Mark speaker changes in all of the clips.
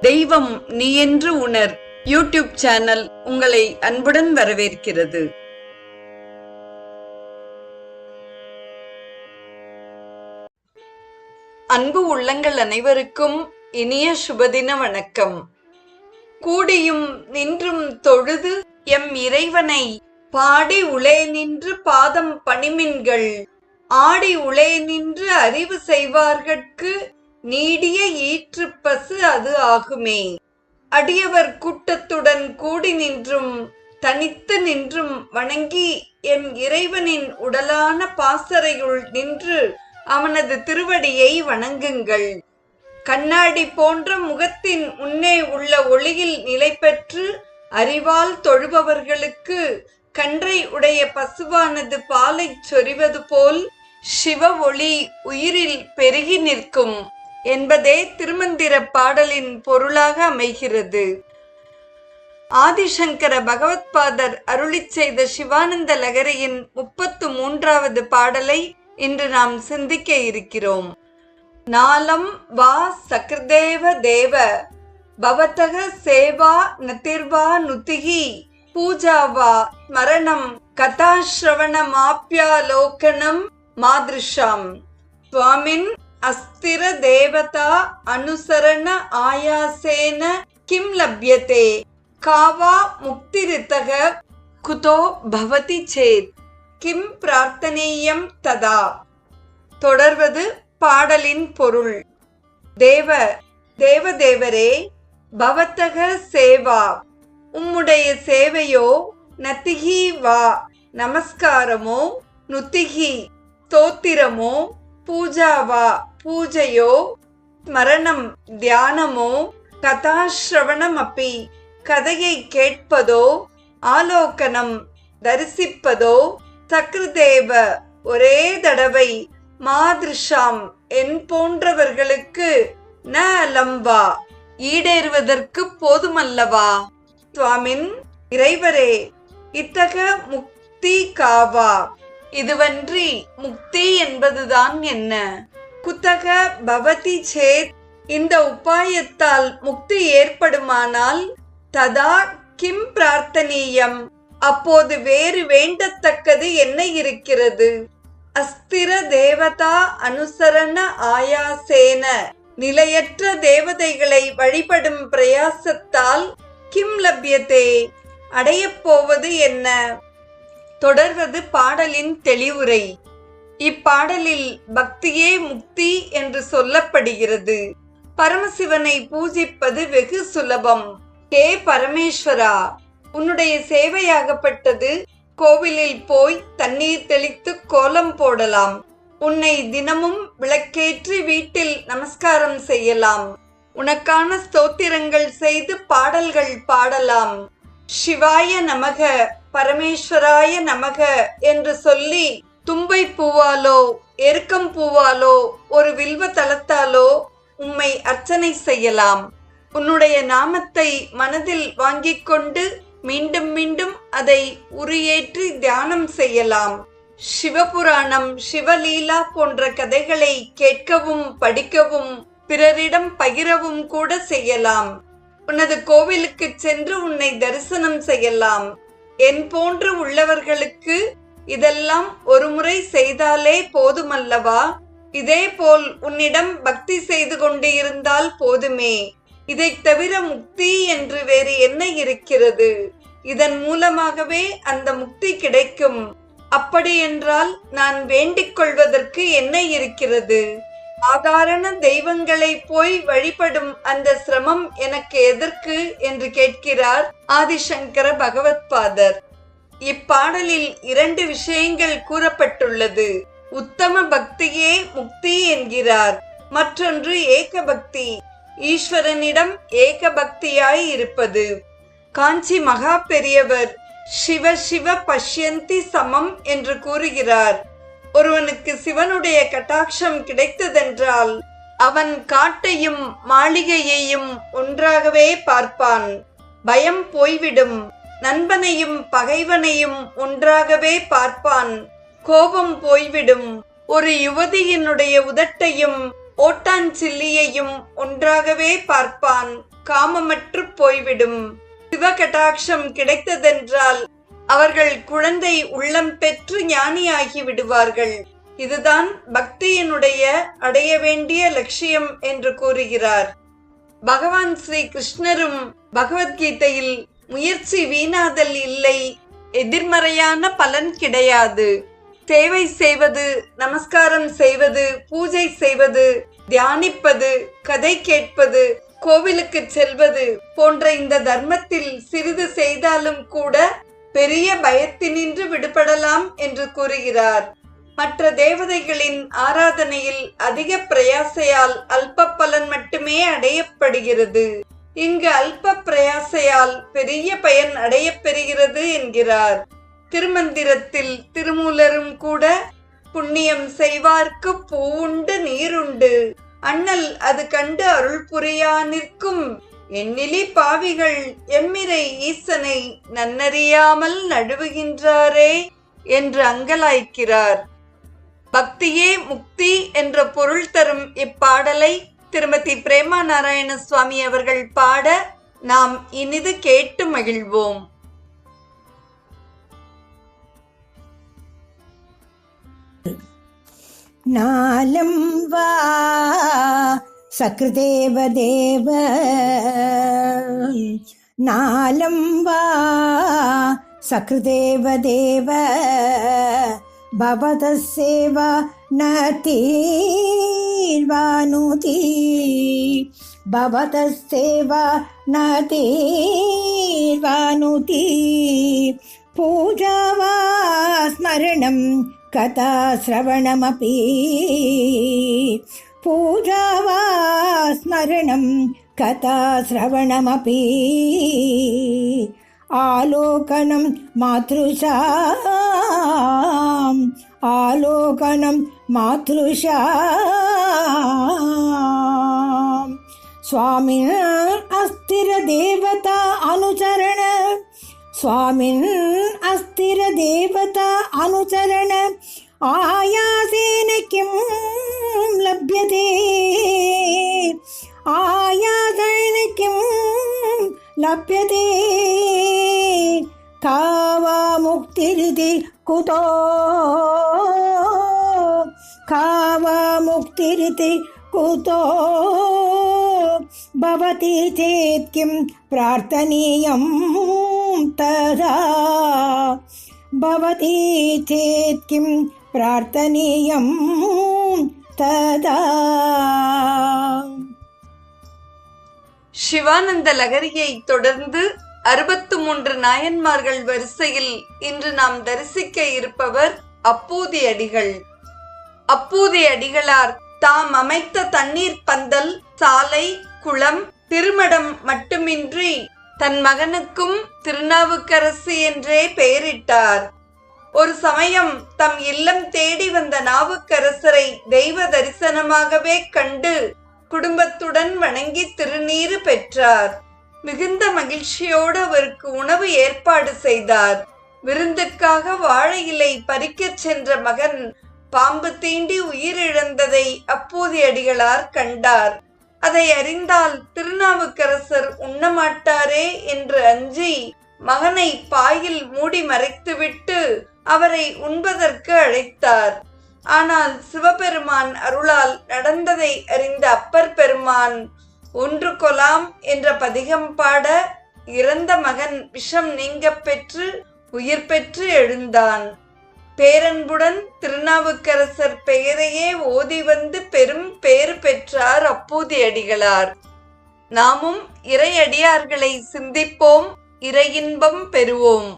Speaker 1: தெய்வம் நீ என்று உணர். யூடியூப் சேனல் உங்களை அன்புடன் வரவேற்கிறது. அன்பு உள்ளங்கள் அனைவருக்கும் இனிய சுபதின வணக்கம். கூடியும் நின்றும் தொழுது எம் இறைவனை பாடி உளே நின்று பாதம் பணிமின்கள். ஆடி உளே நின்று அறிவு செய்வார்கட்கு நீடிய ஈற்றுப்பசு பசு அது ஆகுமே. அடியவர் கூட்டத்துடன் கூடி நின்றும் தனித்து நின்றும் வணங்கி எம் இறைவனின் உடலான பாசறையுள் நின்று அவனது திருவடியை வணங்குங்கள். கண்ணாடி போன்ற முகத்தின் முன்னே உள்ள ஒளியில் நிலை பெற்று அறிவால் தொழுபவர்களுக்கு கன்றை உடைய பசுவானது பாலைச் சொரிவது போல் சிவ ஒளி உயிரில் பெருகி நிற்கும். என்பதே திருமந்திர பாடலின் பொருளாக அமைகிறது. ஆதிசங்கர பகவத்பாதர் அருளி செய்த சிவானந்த லகரியின் முப்பத்து மூன்றாவது பாடலை இன்று நாம் சிந்திக்க இருக்கிறோம். நாலம் வா சக்ரதேவ தேவ பவதக சேவா நதிர்வா நுதிகி பூஜாவா ஸ்மரணம் கதாஸ்ரவணமாப்யாலோகனம் மாதிருஷாம். சுவாமின் அஸ்திர தேவதா அனுசரண ஆயாசேன கிம் லப்யதே காவா முக்திரித்தக குதோ பவதி சேத் கிம் பிரார்த்தனேயம் ததா தொடர்வது பாடலின் பொருள். தேவ தேவதேவரே பவத்தக சேவா. உம்முடைய சேவையோ நத்திகி வா. நமஸ்காரமோ நுத்திகி. ஸ்தோத்திரமோ பூஜாவா பூஜையோ ஸ்மரணம் தியானமோ கதாஸ்ரவணம் அப்பி கதையை கேட்பதோ ஆலோகனம் தரிசிப்பதோ சக்ருதேவ ஒரே தடவை மாதிருஷாம் என் போன்றவர்களுக்கு ந அலம்பா ஈடேறுவதற்கு போதுமல்லவா? சுவாமின் இறைவரே இத்தக முக்தி காவா இதுவன்றி முக்தி என்பதுதான் என்ன? குத்தக பவதி சேத். இந்த உபாயத்தால் முக்தி ஏற்படுமானால் ததா கிம் பிரார்த்தனீயம். அப்போது வேறு வேண்டத்தக்கது என்ன இருக்கிறது? அஸ்திர தேவதா அனுசரண ஆயாசேன. நிலையற்ற தேவதைகளை வழிபடும் பிரயாசத்தால் கிம் லப்யத்தே அடையப் போவது என்ன? தொடர்வது பாடலின் தெளிவுரை. இப்பாடலில் பக்தியே முக்தி என்று சொல்லப்படுகிறது. பரமசிவனை பூஜிப்பது வெகு சுலபம். கே பரமேஸ்வரா உன்னுடைய சேவையாகப்பட்டது கோவிலில் போய் தண்ணீர் தெளித்து கோலம் போடலாம். உன்னை தினமும் விளக்கேற்றி வீட்டில் நமஸ்காரம் செய்யலாம். உனக்கான ஸ்தோத்திரங்கள் செய்து பாடல்கள் பாடலாம். சிவாய நமக பரமேஸ்வராய நமக என்று சொல்லி தும்பை பூவாலோ எருக்கம் பூவாலோ ஒரு வில்வ தளத்தாலோ உம்மை அர்ச்சனை செய்யலாம். உன்னுடைய நாமத்தை மனதில் வாங்கிக் கொண்டு மீண்டும் மீண்டும் அதை உரியேற்றி தியானம் செய்யலாம். சிவபுராணம் சிவலீலா போன்ற கதைகளை கேட்கவும் படிக்கவும் பிறரிடம் பகிரவும் கூட செய்யலாம். உனது கோவிலுக்கு சென்று உன்னை தரிசனம் செய்யலாம். என் போன்று உள்ளவர்களுக்கு இதெல்லாம் ஒரு முறை செய்தாலே போதுமல்லவா? இதேபோல் உன்னிடம் பக்தி செய்து கொண்டு இருந்தால் போதுமே. இதைத் தவிர முக்தி என்று வேறு என்ன இருக்கிறது? இதன் மூலமாகவே அந்த முக்தி கிடைக்கும். அப்படியென்றால் நான் வேண்டிக் கொள்வதற்கு என்ன இருக்கிறது? சாதாரண தெய்வங்களை போய் வழிபடும் அந்த சிரமம் எனக்கு எதற்கு? என்று கேட்கிறார் ஆதிசங்கர பகவத்பாதர். இப்பாடலில் இரண்டு விஷயங்கள் கூறப்பட்டுள்ளது. உத்தம பக்தியே முக்தி என்கிறார். மற்றொன்று ஏக பக்தி ஈஸ்வரனிடம் ஏக பக்தியாய் இருப்பது. காஞ்சி மகா பெரியவர் சிவ சிவ பஷ்யந்தி சமம் என்று கூறுகிறார். ஒருவனுக்கு சிவனுடைய கட்டாட்சம் கிடைத்ததென்றால் அவன் காட்டையும் மாளிகையையும் ஒன்றாகவே பார்ப்பான். பயம் போய்விடும். நண்பனையும் பகைவனையும் ஒன்றாகவே பார்ப்பான். கோபம் போய்விடும். ஒரு யுவதியினுடைய உதட்டையும் ஓட்டான் சில்லியையும் ஒன்றாகவே பார்ப்பான். காமமற்று போய்விடும். சிவகடாட்சம் கிடைத்ததென்றால் அவர்கள் குழந்தை உள்ளம் பெற்று ஞானியாகி விடுவார்கள். இதுதான் பக்தியினுடைய அடைய வேண்டிய லட்சியம் என்று கூறுகிறார். பகவான் ஸ்ரீ கிருஷ்ணரும் பகவத்கீதையில் முயற்சி வீணாதல் இல்லை. எதிர்மறையான பலன் கிடையாது. சேவை செய்வது நமஸ்காரம் செய்வது பூஜை செய்வது தியானிப்பது கதை கேட்பது கோவிலுக்கு செல்வது போன்ற இந்த தர்மத்தில் சிறிது செய்தாலும் கூட பெரிய பயத்தினின்று விடுபடலாம் என்று கூறுகிறார். மற்ற தேவதைகளின் ஆராதனையில் அதிக பிரயாசையால் அல்ப பலன் மட்டுமே அடையப்படுகிறது. இங்கு அல்ப பிரயாசையால் பெரிய பயன் அடையப் பெறுகிறது என்கிறார். திருமந்திரத்தில் திருமூலரும் கூட புண்ணியம் செய்வார்க்கு பூவுண்டு நீருண்டு. அண்ணல் அது கண்டு அருள் புரியா நிற்கும். எண்ணிலி பாவிகள் எம்மிரை ஈசனை நன்னறியாமல் நடுவுகின்றாரே என்று அங்கலாய்க்கிறார். பக்தியே முக்தி என்ற பொருள் தரும் இப்பாடலை திருமதி பிரேமா நாராயண சுவாமி அவர்கள் பாட நாம் இனிது கேட்டு மகிழ்வோம்.
Speaker 2: நாலம் வா சக்ருதேவ தேவ. நாலம் வா சக்ருதேவ தேவ. பவத சேவா நதீ. तीर्वानुति भवतः सेवा न तीर्वानुति पूजा वा स्मरणं कथाश्रवणमपि पूजा वा स्मरणं कथाश्रवणमपि आलोकनं मातृशाम् ఆలోకనం మాతృషా స్వామిన్ అస్థిర దేవత అనుచరణ స్వామిన్ అస్థిర దేవత అనుచరణ ఆయాసేన కిం లభ్యతే ఆయాసేన కిం లభ్యతే కావా ముక్తిరిది కుతో मुक्तिरिति कुतो भवति चेत् किं प्रार्थनीयं तदा भवति चेत् किं प्रार्थनीयं तदा
Speaker 1: சிவானந்த லகரியை தொடர்ந்து அறுபத்து மூன்று நாயன்மார்கள் வரிசையில் இன்று நாம் தரிசிக்க இருப்பவர் அப்பூதி அடிகள் அப்பூதி அடிகளார் தாம் அமைத்த தண்ணீர் பந்தல் சாலை குளம் திருமடம் மட்டுமின்றி தன் மகனுக்கும் திருநாவுக்கரசு என்றே பெயரிட்டார். ஒரு சமயம் தம் இல்லம் தேடி வந்த நாவுக்கரசரை தெய்வ தரிசனமாகவே கண்டு குடும்பத்துடன் வணங்கி திருநீறு பெற்றார். மிகுந்த மகிழ்ச்சியோடு அவருக்கு உணவு ஏற்பாடு செய்தார். விருந்துக்காக வாழை இலை பறிக்கச் சென்ற மகன் பாம்பு தீண்டி உயிரிழந்ததை அப்போது அடிகளார் கண்டார். அதை அறிந்தால் திருநாவுக்கரசர் உண்ணமாட்டாரே என்று அஞ்சி மகனை பாயில் மூடி மறைத்துவிட்டு அவரை உண்பதற்கு அழைத்தார். ஆனால் சிவபெருமான் அருளால் நடந்ததை அறிந்த அப்பர் பெருமான் ஒன்று கொலாம் என்ற பதிகம் பாட இறந்த மகன் விஷம் நீங்கப் பெற்று உயிர் பெற்று எழுந்தான். பேரன்புடன் திருநாவுக்கரசர் பெயரையே ஓதி வந்து பெரும் பேறு பெற்றார் அப்பூதி அடிகளார் நாமும் இறையடியார்களை சிந்திப்போம் இறையின்பம் பெறுவோம்.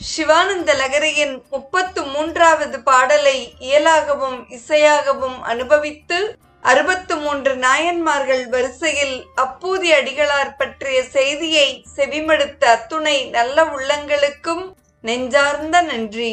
Speaker 1: சிவானந்த லகரியின் முப்பத்து மூன்றாவது பாடலை இயலாகவும் இசையாகவும் அனுபவித்து அறுபத்து மூன்று நாயன்மார்கள் வரிசையில் அப்பூதி அடிகளார் பற்றிய செய்தியை செவிமடுத்த அத்துணை நல்ல உள்ளங்களுக்கும் நெஞ்சார்ந்த நன்றி.